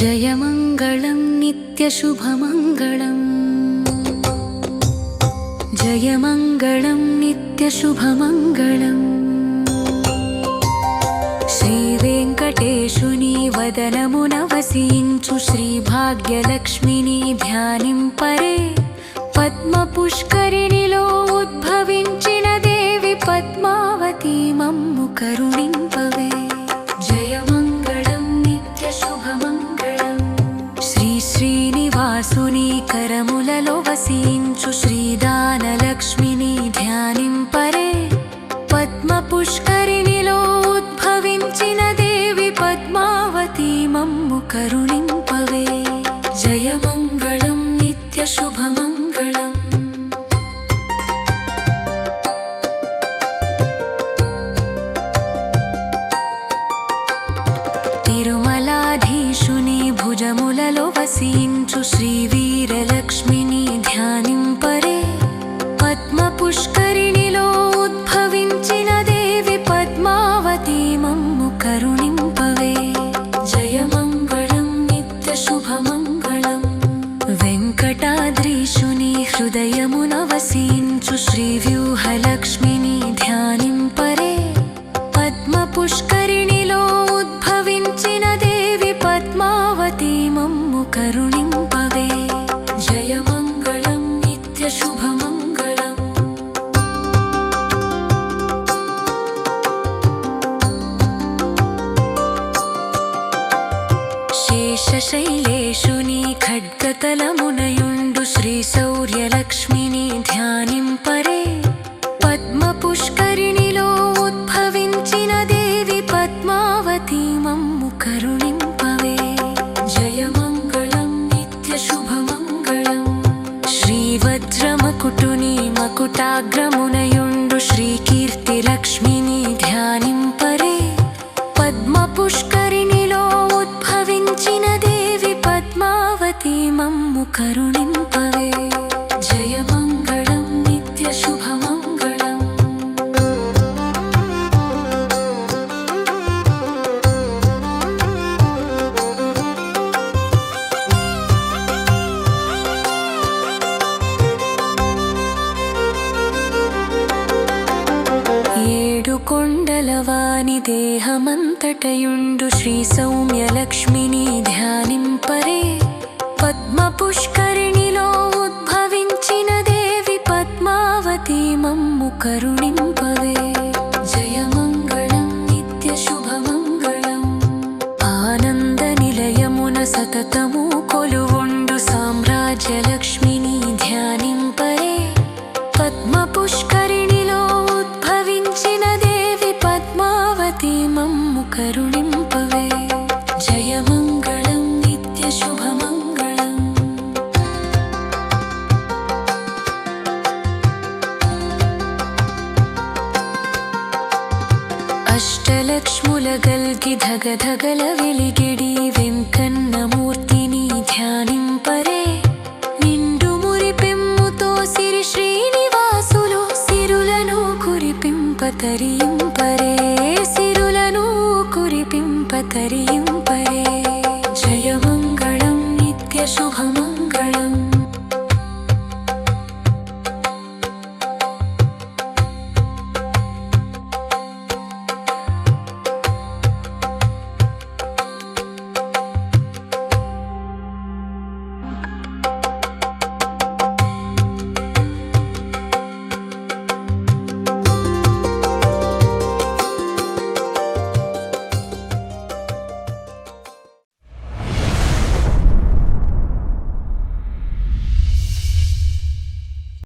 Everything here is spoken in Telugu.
जयमङ्गलं नित्यशुभमङ्गलम् जयमङ्गलं नित्यशुभमङ्गलम् श्रीवेङ्कटेशुनि वदनमुनवसीञ्चु श्रीभाग्यलक्ष्मिनि ध्यानिं परे पद्मपुष्करिणिलो उद्भविञ्चिन देवि पद्मावतीमम्मु करुणिम् करुणिम्पवे तिरुमलाधीषुनि भुजमुललोपसीं च श्रीवीरलक्ष्मिनि ध्यानिं परे। पद्मपुष्प హృదయమున వసించు శ్రీ వ్యూహలక్ష్మిని ధ్యానింపరే పద్మ పుష్కరిణిలో ఉద్భవించిన దేవి పద్మావతి మమ్ము కరుణింపవే. జయమంగళం నిత్య శుభమంగళం. శేషశైలేషు నీ ఖడ్గతలమునయు శౌర్యలక్ష్మిని ధ్యానింపరే పద్మ పుష్కరిణిలో ఉద్భవించిన దేవి పద్మావతి మమ్ము కరుణింపవే జయమంగళం నిత్య శుభమంగళం శ్రీవజ్రమకుటుని మకుటాగ్రము పద్మావతి మమ్ము కరుణింపవే. జయమంగళం నిత్య శుభమంగళం ఏడు కొండలవాని దేహమంతటయుండు శ్రీ సౌమ్య లక్ష్మిని ధ్యానింపరే. పద్మ పుష్కరిణిలో ఉద్భవించిన దేవి పద్మావతి మమ్ము కరుణింపవే. జయమంగళం నిత్య శుభమంగళం ఆనంద నిలయమున సతతము కొలువుండు సామ్రాజ్యలక్ష్మిని ధ్యానింపరే. పద్మ పుష్కరిణిలో అష్టలక్ష్ముల గల్గి ధగ ధగల వెలిగిడి వెంకన్న మూర్తిని ధ్యానింపరే. నిండు మురిపెమ్ముతో సిరి శ్రీనివాసులు సిరులను కురిపింప తరింపరే సిరులను కురిపింప కురిపింపతరింపరే. జయమంగళం నిత్య శుభమంగళం.